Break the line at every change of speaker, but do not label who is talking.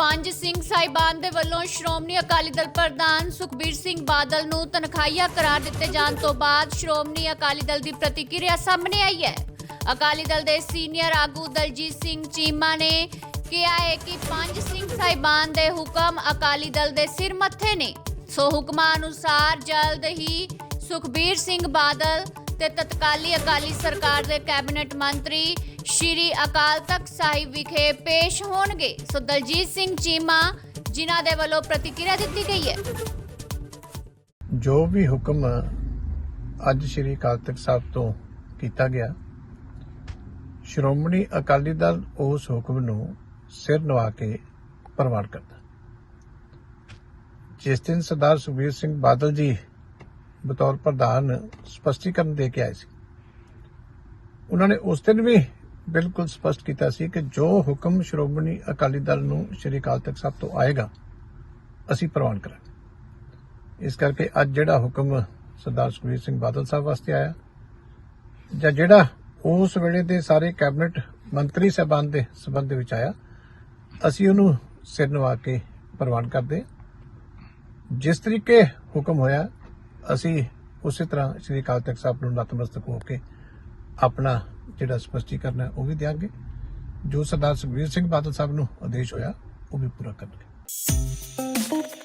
ਸਿੰਘ ਸਾਹਿਬਾਨ ਦੇ ਵੱਲੋਂ ਸ਼੍ਰੋਮਣੀ ਅਕਾਲੀ ਦਲ ਪ੍ਰਧਾਨ ਸੁਖਬੀਰ ਸਿੰਘ ਬਾਦਲ ਨੂੰ ਤਨਖਾਹੀਆ ਕਰਾਰ ਦਿੱਤੇ ਜਾਣ ਤੋਂ ਬਾਅਦ ਸ਼੍ਰੋਮਣੀ ਅਕਾਲੀ ਦਲ ਦੀ ਪ੍ਰਤੀਕਿਰਿਆ ਸਾਹਮਣੇ ਆਈ ਹੈ। ਅਕਾਲੀ ਦਲ ਦੇ ਸੀਨੀਅਰ ਆਗੂ ਦਲਜੀਤ ਸਿੰਘ ਚੀਮਾ ਨੇ ਕਿਹਾ ਹੈ ਕਿ ਪੰਜ ਸਿੰਘ ਸਾਹਿਬਾਨ ਦੇ ਹੁਕਮ ਅਕਾਲੀ ਦਲ ਦੇ ਸਿਰ ਮੱਥੇ ਨੇ। ਸੋ ਹੁਕਮਾਂ ਅਨੁਸਾਰ ਜਲਦ ਹੀ ਸੁਖਬੀਰ ਸਿੰਘ ਬਾਦਲ ਤੇ ਤਤਕਾਲੀ ਅਕਾਲੀ ਸਰਕਾਰ ਦੇ ਕੈਬਨਿਟ ਮੰਤਰੀ ਸ਼੍ਰੀ ਅਕਾਲ ਤਖਤ ਸਾਹਿਬ ਵਿਖੇ ਪੇਸ਼ ਹੋਣਗੇ। ਸੋ ਦਲਜੀਤ ਸਿੰਘ ਚੀਮਾ, ਜਿਨ੍ਹਾਂ ਦੇ ਵੱਲੋਂ ਪ੍ਰਤੀਕਿਰਿਆ ਦਿੱਤੀ ਗਈ ਹੈ।
ਜੋ ਵੀ ਹੁਕਮ ਅੱਜ ਸ੍ਰੀ ਅਕਾਲ ਤਖਤ ਸਾਹਿਬ ਤੋਂ ਕੀਤਾ ਗਿਆ, ਸ਼੍ਰੋਮਣੀ ਅਕਾਲੀ ਦਲ ਉਸ ਹੁਕਮ ਨੂੰ ਸਿਰ ਨਵਾ ਕੇ ਪ੍ਰਵਾਨ ਕਰਦਾ। ਜਿਸ ਦਿਨ ਸਰਦਾਰ ਸੁਖਬੀਰ ਸਿੰਘ ਬਾਦਲ ਜੀ ਬਤੌਰ ਪ੍ਰਧਾਨ ਸਪਸ਼ਟੀਕਰਨ ਦੇ ਕੇ ਆਏ ਸੀ। ਉਹਨਾਂ ਨੇ ਉਸ ਦਿਨ ਵੀ ਬਿਲਕੁਲ ਸਪਸ਼ਟ ਕੀਤਾ ਸੀ ਕਿ ਜੋ ਹੁਕਮ ਸ਼੍ਰੋਮਣੀ ਅਕਾਲੀ ਦਲ ਨੂੰ ਸ੍ਰੀ ਅਕਾਲ ਤਖਤ ਸਾਹਿਬ ਤੋਂ ਆਏਗਾ, ਅਸੀਂ ਪ੍ਰਵਾਨ ਕਰਾਂਗੇ। ਇਸ ਕਰਕੇ ਅੱਜ ਜਿਹੜਾ ਹੁਕਮ ਸਰਦਾਰ ਸੁਖਬੀਰ ਸਿੰਘ ਬਾਦਲ ਸਾਹਿਬ ਵਾਸਤੇ ਆਇਆ, ਜਾਂ ਜਿਹੜਾ ਉਸ ਵੇਲੇ ਦੇ ਸਾਰੇ ਕੈਬਨਿਟ ਮੰਤਰੀ ਸਾਹਿਬਾਨ ਦੇ ਸਬੰਧ ਦੇ ਵਿੱਚ ਆਇਆ, ਅਸੀਂ ਉਹਨੂੰ ਸਿਰ ਨਵਾ ਕੇ ਪ੍ਰਵਾਨ ਕਰਦੇ ਜਿਸ ਤਰੀਕੇ ਹੁਕਮ ਹੋਇਆ ਅਸੀਂ ਉਸੇ ਤਰ੍ਹਾਂ ਸ੍ਰੀ ਅਕਾਲ ਤਖਤ ਸਾਹਿਬ ਨੂੰ ਨਤਮਸਤਕ ਹੋ ਕੇ ਆਪਣਾ ਜਿਹੜਾ ਸਪਸ਼ਟੀਕਰਨ ਹੈ ਉਹ ਵੀ ਦਿਆਂਗੇ। ਜੋ ਸਰਦਾਰ ਸੁਖਬੀਰ ਸਿੰਘ ਬਾਦਲ ਸਾਹਿਬ ਨੂੰ ਆਦੇਸ਼ ਹੋਇਆ, ਉਹ ਵੀ ਪੂਰਾ ਕਰਨਗੇ।